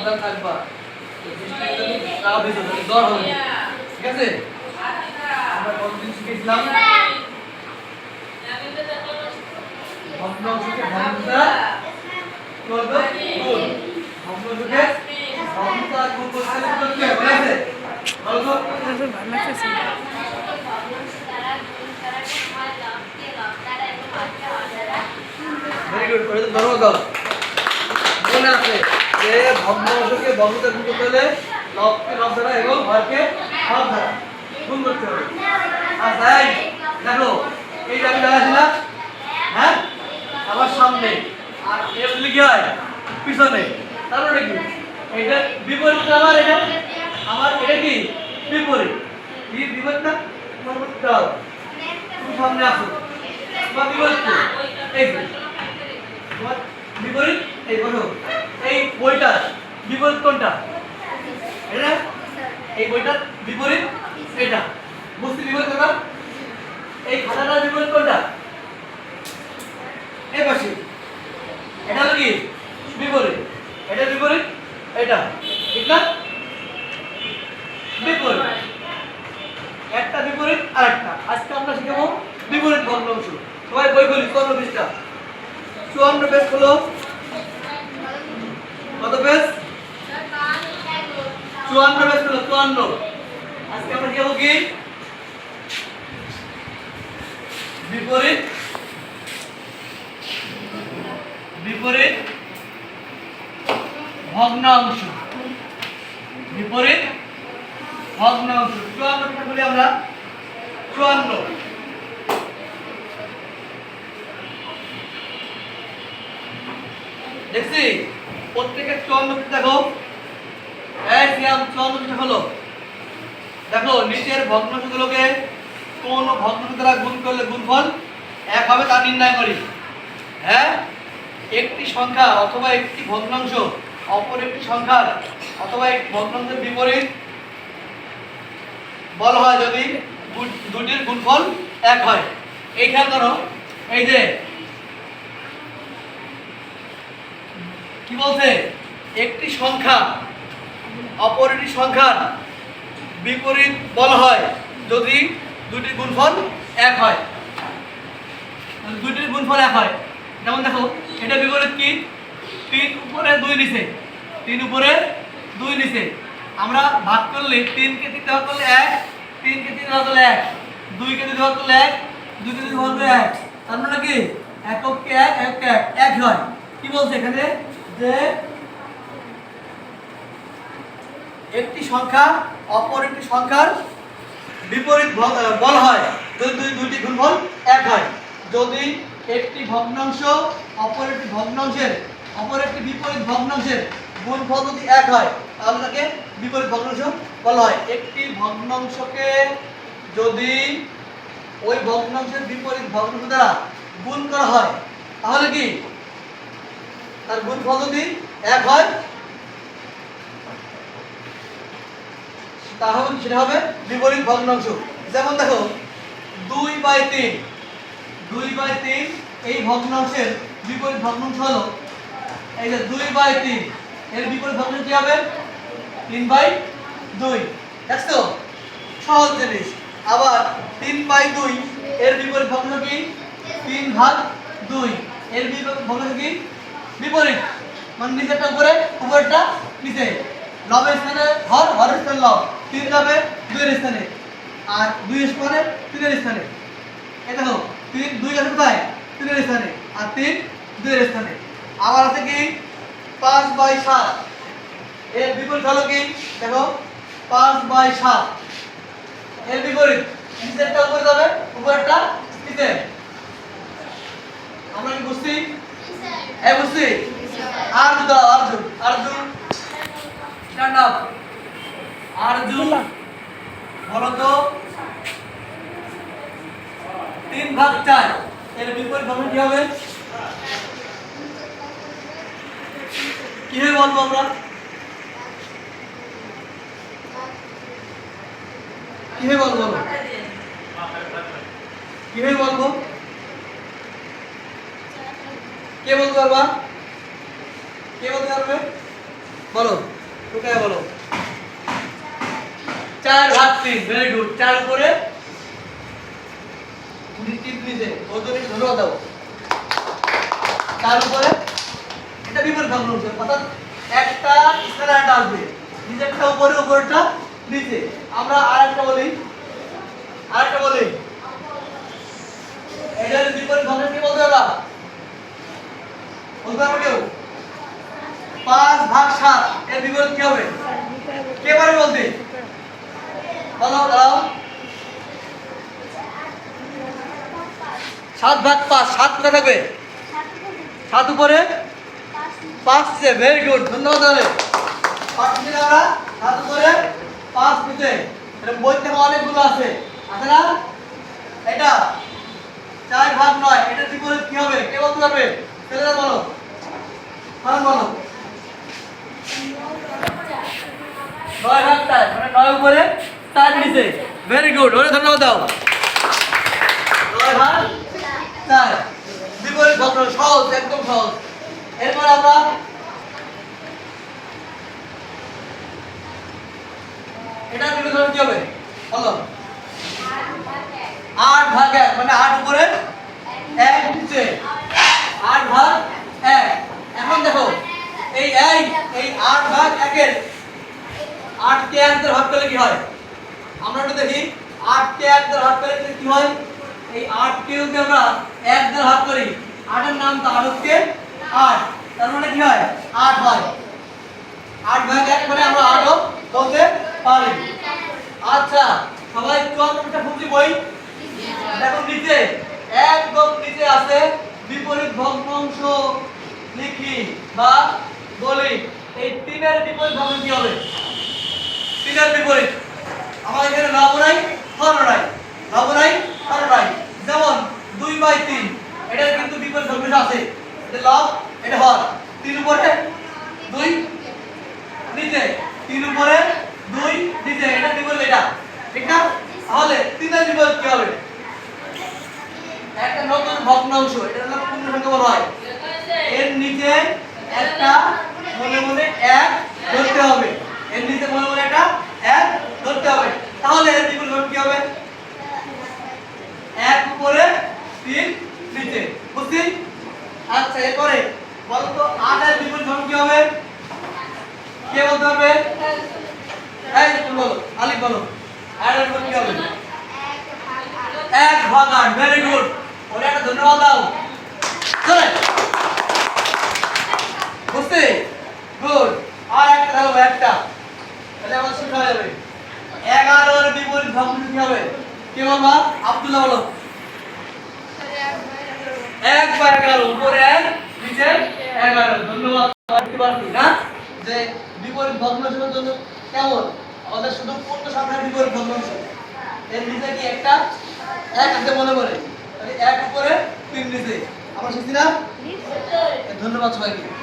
সাবধান থাকবা। গা ভিজো জ্বর হবে। ঠিক আছে? আমরা কতদিন শিখেছিলাম? ভগ্নাংশকে ভগ্নতা? কি বলতো? গুণ ভগ্নাংশকে ভগ্নতা গুণ করতে হবে মনে আছে বলো তো ভালো লাগছে ভেরি গুড করে ধন্যবাদ দাও মনে আছে? যে ভগ্নাংশকে ভগ্নতা গুণ করতে লবকে লব দ্বারা এবং হরকে হর দ্বারা গুণ করতে হবে। আচ্ছা এই দেখো, এই যে আমি না হ্যাঁ? আমার সামনে। আর এর কি হয়? পিছনে। তার মানে কি? এটা বিপরীত আমার এটা? আমার এটা কি? বিপরীত। কি বিপরীত না? তোমার হবে তুমি সামনে আসো। তোমার বিপরীত? এই তোমার বিপরীত, এই বলো। এই বইটার বিপরীত কোনটা? এটা? এই বইটার বিপরীত এটা। বুঝতে বিপরীত কোনটা এই খাতাটার বিপরীত কোনটা? এই পাশে। এটা হলো কি? বিপরীত। এটা বিপরীত, এটা। ঠিক না? বিপরীত। একটা বিপরীত আর একটা। আজকে আমরা শিখাবো বিপরীত ভগ্নাংশ সবাই বই বলি চুয়ান্ন পৃষ্ঠা। চুয়ান্ন পেজ হলো কত পেজ চুয়ান্ন পেজ হলো চুয়ান্ন। আজকে আমরা শিখাবো কি? বিপরীত। বিপরীত। ভগ্নাংশ বিপরীত। ভগ্নাংশ চুয়ান্ন পেজ বলি আমরা। চুয়ান্ন। দেখছি? প্রত্যেকের চুয়ান্ন দেখো এই সিয়াম চুয়ান্ন পেজ হলো। দেখো, নিচের ভগ্নাংশগুলোকে কোন ভগ্নাংশ গুণ করলে গুণফল? এক হবে তা নির্ণয় করি। হ্যাঁ? একটি সংখ্যা অথবা একটি ভগ্নাংশ অপর একটি সংখ্যার অথবা একটি ভগ্নাংশের বিপরীত বল হয় যদি দুটির গুণফল এক হয়। এই খেয়াল করো, এই যে কি বলছে? একটি সংখ্যা অপর একটি সংখ্যার বিপরীত বলা হয় যদি দুটি গুণফল এক হয়। দুটির গুণফল এক হয়, যেমন দেখো, এটা বিপরীত কি? তিন উপরে দুই নিচে। তিন উপরে দুই নিচে। আমরা ভাগ করলে তিনকে তিন ভাগ করলে এক, তিনকে তিন ভাগ করলে এক, দুইকে দুই ভাগ করলে এক, দুইকে দুই ভাগ করলে এক। তার মানে কি? এককে এক এককে এক এক হয়। কি বলছে এখানে? যে একটি সংখ্যা, অপর একটি সংখ্যার বিপরীত বল হয়। যদি দুই, দুইটি গুণফল এক হয়। যদি একটি ভগ্নাংশ অপর একটি ভগ্নাংশের, অপর একটি বিপরীত ভগ্নাংশের গুণফল যদি এক হয়, তাহলে তাকে বিপরীত ভগ্নাংশ বলা হয়। একটি ভগ্নাংশকে যদি ওই ভগ্নাংশের বিপরীত ভগ্নাংশ দ্বারা গুণ করা হয়, তাহলে কি? তার গুণফল যদি এক হয় তাহলে সেটা হবে বিপরীত ভগ্নাংশ। যেমন দেখো, দুই বাই তিন, দুই বাই তিন, এই ভগ্নাংশের বিপরীত ভগ্নাংশ হলো, এই যে দুই বাই তিন, এর বিপরীত ভগ্নাংশ কি হবে? তিন বাই দুই। দেখছ সহজ জিনিস। আবার তিন বাই দুই, এর বিপরীত ভগ্ন কি? তিন ভাগ দুই, এর বিপরীত ভগ্ন কি? বিপরীত। মানে নিচেরটা উপরে, উপরেরটা নিচে। লবের স্থানে হর, হরের স্থানে লব। তিন যাবে দুইয়ের স্থানে আর দুই স্থানে তিনের স্থানে। এটা দেখো তিন দুই আছে কোথায়? তিনের স্থানে। আর তিন দুইয়ের স্থানে। আবার আছে কি? পাঁচ বাই সাত। এর বিপরীত হলো কি? দেখো পাঁচ বাই সাত। এর বিপরীত নিচেরটা উপরে যাবে উপরেরটা নিচে। আমরা কি বুঝছি? হ্যাঁ বুঝছি। আর্জুন দাও আর্জুন আর্জুন স্ট্যান্ড আপ আর্জুন বলো তো তিন ভাগ চার, এর বিপরীত ভাবে কি হবে? কীভাবে বলব আমরা? কীভাবে বলব আমরা? কীভাবে বলব কে বলতে পারবা? কে বলতে পারবে? বলো ঢুকে বলো? চার তিন ভেরি গুড চার উপরে তিন নিচে ওদের ধন্যবাদ দাও। চার উপরে এটা বিপরীত ভগ্নাংশ অর্থাৎ একটা স্থানে একটা আসবে নিচেরটা উপরে উপরেরটা নিচে। আমরা আরেকটা বলি আরেকটা বলি। এটার বিপরীত ভগ্নাংশ কি বলতে পারবা বলতে পারব কেউ? পাঁচ ভাগ সাত এর বিপরীত কি হবে? কে পারবে বলতে? দাও সাত ভাগ পাঁচ, সাত কোথায় থাকবে। সাত উপরে? পাঁচ ভেরি গুড ধন্যবাদ তাহলে। পাঁচ নিচে আমরা সাত উপরে, পাঁচ নিচে। এটা বই অনেকগুলো আছে। আছে না? এটা? চার ভাগ নয়, এটা বিপরীত কি হবে? কে বলতে পারবে? ছেলেরা বলো? কারণ বলো। নয় ভাগ চার মানে নয় উপরে? চার নিচে ভেরি গুড ওরে ধন্যবাদ দাও। আট ভাগ এক মানে আট উপরে এক নিচে। আট ভাগ এক। এখন দেখো, এই এই এই আট ভাগ একের আটকে এক দিয়ে ভাগ করলে কি হয়? আমরা একটু দেখি, আটকে এক দিয়ে ভাগ করলে কি হয়? এই আটকে যদি আমরা এক দিয়ে ভাগ করি, আটের নাম তো আটকে আট। তার মানে কি হয়? আট হয়। আট ভাগ এক মানে আমরা আটও বলতে পারি। আচ্ছা সবাই চুয়ান্নটা ফুটি বই। দেখো নিচে, একদম নিচে আছে বিপরীত ভগ্নাংশ লিখি বা বলি। এই তিনের বিপরীত ভগ্ন কি হবে? তিনের বিপরীত। আমার এখানে লব নাই হর নাই। লব নাই হর নাই। যেমন দুই বাই তিন এটার কিন্তু বিপরীত ভগ্নাংশ আছে। এটা লব এটা হর তিন উপরে, দুই, নিচে। তিন উপরে, দুই, নিচে। এটা বিপরীত এটা? ঠিক না? তাহলে তিনের বিপরীত কি হবে? একটা নতুন ভগ্নাংশ এটা হলো পূর্ণ সংখ্যা বলা হয়। এর নিচে একটা, মনে মনে এক ধরতে হবে। এর নিচে মনে মনে একটা এক ধরতে হবে। তাহলে বিপরীত ভগ্ন কি হবে? এক উপরে, তিন নিচে। বুঝছি আচ্ছা এরপরে বলো তো আট এর বিপরীত ভগ্ন কি হবে? কে বলতে পারবে? এই তুমি বলো, আলিফ বলো। আট এর বিপরীত কি হবে? এক ভাগ আট ভেরি গুড ওরে একটা ধন্যবাদ দাও চলে বুঝতে গুড আর একটা থাকবে একটা তাহলে আমার শুরু হয়ে যাবে এগারোর বিপরীত ভগ্ন কি হবে কি বলবা আব্দুল্লাহ বলো এক বা এগারো উপরে এক নিচে এগারো ধন্যবাদ না যে বিপরীত ভগ্নাংশের জন্য কেমন? আমাদের শুধু পূর্ণ সংখ্যার বিপরীত ভগ্নাংশ এর নিচে কি একটা? এক আছে মনে করে। এক উপরে তিন নিচে। আমরা শিখছি না? ধন্যবাদ সবাইকে।